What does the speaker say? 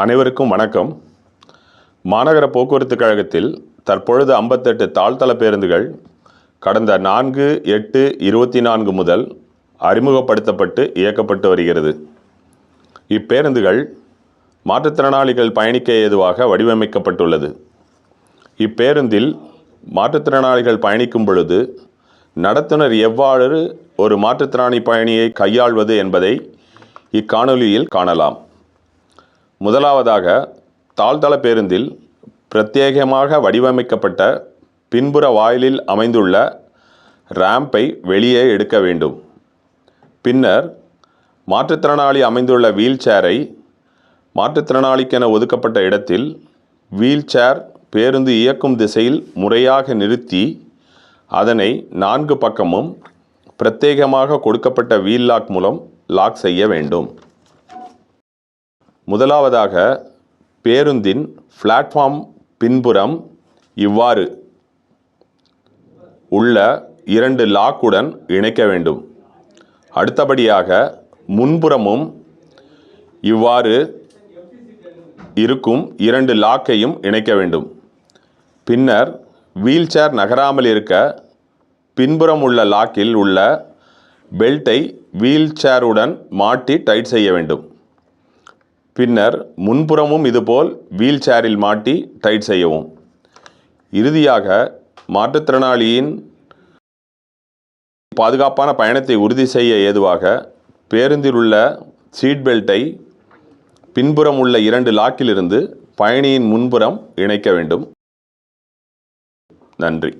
அனைவருக்கும் வணக்கம். மாநகர போக்குவரத்து கழகத்தில் தற்பொழுது ஐம்பத்தெட்டு தாழ்தள பேருந்துகள் கடந்த நான்கு எட்டு இருபத்தி நான்கு முதல் அறிமுகப்படுத்தப்பட்டு இயக்கப்பட்டு வருகிறது. இப்பேருந்துகள் மாற்றுத்திறனாளிகள் பயணிக்க ஏதுவாக வடிவமைக்கப்பட்டுள்ளது. இப்பேருந்தில் மாற்றுத்திறனாளிகள் பயணிக்கும் பொழுது நடத்துனர் எவ்வாறு ஒரு மாற்றுத்திறனாளி பயணியை கையாள்வது என்பதை இக்காணொலியில் காணலாம். முதலாவதாக தாழ்தள பேருந்தில் பிரத்யேகமாக வடிவமைக்கப்பட்ட பின்புற வாயிலில் அமைந்துள்ள ரேம்பை வெளியே எடுக்க வேண்டும். பின்னர் மாற்றுத்திறனாளி அமைந்துள்ள வீல் சேரை மாற்றுத்திறனாளிக்கென ஒதுக்கப்பட்ட இடத்தில் வீல் சேர் பேருந்து இயக்கும் திசையில் முறையாக நிறுத்தி அதனை நான்கு பக்கமும் பிரத்யேகமாக கொடுக்கப்பட்ட வீல் லாக் மூலம் லாக் செய்ய வேண்டும். முதலாவதாக பேருந்தின் பிளாட்ஃபார்ம் பின்புறம் இவ்வாறு உள்ள இரண்டு லாக்குடன் இணைக்க வேண்டும். அடுத்தபடியாக முன்புறமும் இவ்வாறு இருக்கும் இரண்டு லாக்கையும் இணைக்க வேண்டும். பின்னர் வீல்சேர் நகராமல் இருக்க பின்புறம் உள்ள லாக்கில் உள்ள பெல்ட்டை வீல் சேருடன் மாட்டி டைட் செய்ய வேண்டும். பின்னர் முன்புறமும் இதுபோல் வீல் சேரில் மாட்டி டைட் செய்யவும். இறுதியாக மாற்றுத்திறனாளியின் பாதுகாப்பான பயணத்தை உறுதி செய்ய ஏதுவாக பேருந்தில் உள்ள சீட் பெல்ட்டை பின்புறம் உள்ள இரண்டு லாக்கிலிருந்து பயணியின் முன்புறம் இணைக்க வேண்டும். நன்றி.